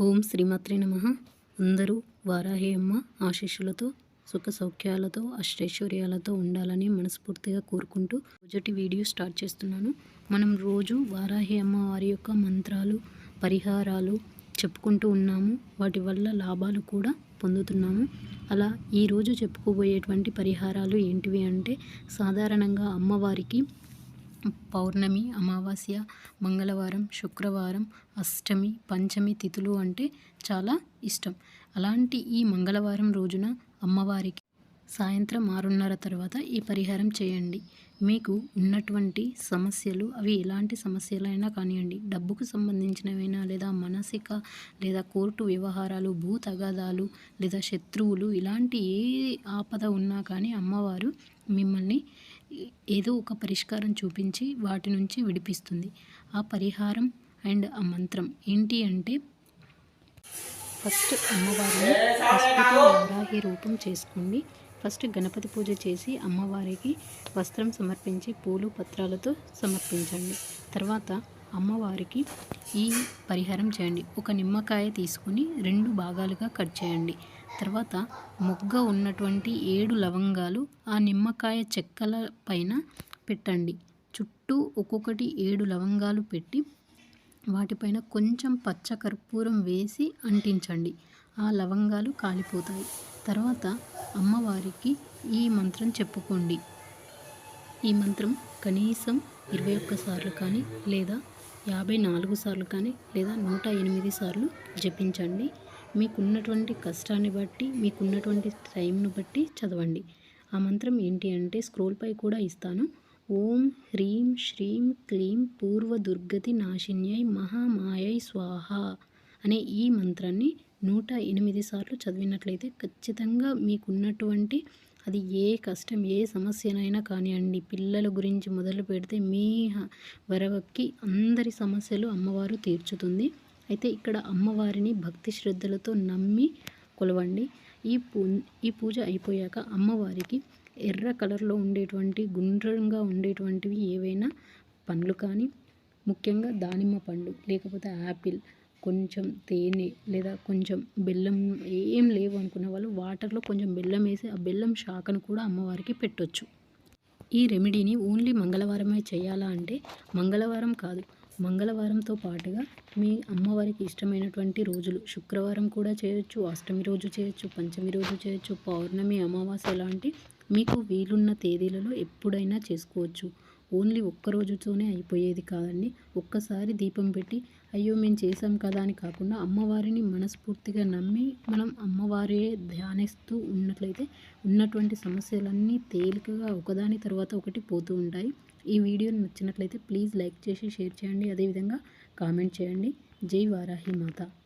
ఓం శ్రీమాత్రే నమ. అందరూ వారాహి అమ్మ ఆశీస్సులతో సుఖ సౌఖ్యాలతో అష్టైశ్వర్యాలతో ఉండాలని మనస్ఫూర్తిగా కోరుకుంటూ మొదటి వీడియో స్టార్ట్ చేస్తున్నాను. మనం రోజు వారాహి అమ్మ వారి యొక్క మంత్రాలు పరిహారాలు చెప్పుకుంటూ ఉన్నాము. వాటి వల్ల లాభాలు కూడా పొందుతున్నాము. అలా ఈరోజు చెప్పుకోబోయేటువంటి పరిహారాలు ఏంటివి అంటే సాధారణంగా అమ్మవారికి పౌర్ణమి అమావాస్య మంగళవారం శుక్రవారం అష్టమి పంచమి తిథులు అంటే చాలా ఇష్టం. అలాంటి ఈ మంగళవారం రోజున అమ్మవారికి సాయంత్రం ఆరున్నర తర్వాత ఈ పరిహారం చేయండి. మీకు ఉన్నటువంటి సమస్యలు అవి ఎలాంటి సమస్యలైనా కానివ్వండి. డబ్బుకు సంబంధించినవైనా లేదా మానసిక లేదా కోర్టు వ్యవహారాలు భూ తగాదాలు లేదా శత్రువులు ఇలాంటి ఏ ఆపద ఉన్నా కానీ అమ్మవారు మిమ్మల్ని ఏదో ఒక పరిష్కారం చూపించి వాటి నుంచి విడిపిస్తుంది. ఆ పరిహారం అండ్ ఆ మంత్రం ఏంటి అంటే ఫస్ట్ అమ్మవారిని వరాహి రూపం చేసుకోండి. ఫస్ట్ గణపతి పూజ చేసి అమ్మవారికి వస్త్రం సమర్పించి పూలు పత్రాలతో సమర్పించండి. తర్వాత అమ్మవారికి ఈ పరిహారం చేయండి. ఒక నిమ్మకాయ తీసుకుని రెండు భాగాలుగా కట్ చేయండి. తర్వాత మొగ్గ ఉన్నటువంటి ఏడు లవంగాలు ఆ నిమ్మకాయ చెక్కల పైన పెట్టండి. చుట్టూ ఒక్కొక్కటి ఏడు లవంగాలు పెట్టి వాటిపైన కొంచెం పచ్చ కర్పూరం వేసి అంటించండి. ఆ లవంగాలు కాలిపోతాయి. తర్వాత అమ్మవారికి ఈ మంత్రం చెప్పుకోండి. ఈ మంత్రం కనీసం ఇరవై ఒక్కసార్లు కానీ లేదా యాభై నాలుగు సార్లు కానీ లేదా నూట ఎనిమిది సార్లు జపించండి. మీకున్నటువంటి కష్టాన్ని బట్టి మీకున్నటువంటి టైంను బట్టి చదవండి. ఆ మంత్రం ఏంటి అంటే స్క్రోల్పై కూడా ఇస్తాను. ఓం హ్రీం శ్రీం క్లీం పూర్వ దుర్గతి నాశిన్యై మహామాయై స్వాహ అనే ఈ మంత్రాన్ని నూట ఎనిమిది సార్లు చదివినట్లయితే ఖచ్చితంగా మీకున్నటువంటి అది ఏ కష్టం ఏ సమస్యనైనా కానివ్వండి. పిల్లల గురించి మొదలు పెడితే మీ వరవక్కి అందరి సమస్యలు అమ్మవారు తీర్చుతుంది. అయితే ఇక్కడ అమ్మవారిని భక్తి శ్రద్ధలతో నమ్మి కొలవండి. ఈ పూ ఈ పూజ అయిపోయాక అమ్మవారికి ఎర్ర కలర్లో ఉండేటువంటి గుండ్రంగా ఉండేటువంటివి ఏవైనా పండ్లు కానీ ముఖ్యంగా దానిమ్మ పండు లేకపోతే యాపిల్ కొంచెం తేనె లేదా కొంచెం బెల్లం ఏం లేవు వాటర్లో కొంచెం బెల్లం వేసి ఆ బెల్లం శాఖను కూడా అమ్మవారికి పెట్టొచ్చు. ఈ రెమెడీని ఓన్లీ మంగళవారమే చేయాలా అంటే మంగళవారం కాదు. మంగళవారంతో పాటుగా మీ అమ్మవారికి ఇష్టమైనటువంటి రోజులు శుక్రవారం కూడా చేయొచ్చు అష్టమి రోజు చేయొచ్చు పంచమి రోజు చేయొచ్చు పౌర్ణమి అమావాస్య లాంటి మీకు వీలున్న తేదీలలో ఎప్పుడైనా చేసుకోవచ్చు. ఓన్లీ ఒక్క రోజుతోనే అయిపోయేది కాదండి. ఒక్కసారి దీపం పెట్టి అయ్యో మేము చేసాం కదా అని కాకుండా అమ్మవారిని మనస్ఫూర్తిగా నమ్మి మనం అమ్మవారే ధ్యానిస్తూ ఉన్నట్లయితే ఉన్నటువంటి సమస్యలన్నీ తేలికగా ఒకదాని తర్వాత ఒకటి పోతూ ఉంటాయి. ఈ వీడియో నచ్చినట్లయితే ప్లీజ్ లైక్ చేసి షేర్ చేయండి. అదేవిధంగా కామెంట్ చేయండి. జై వారాహి మాత.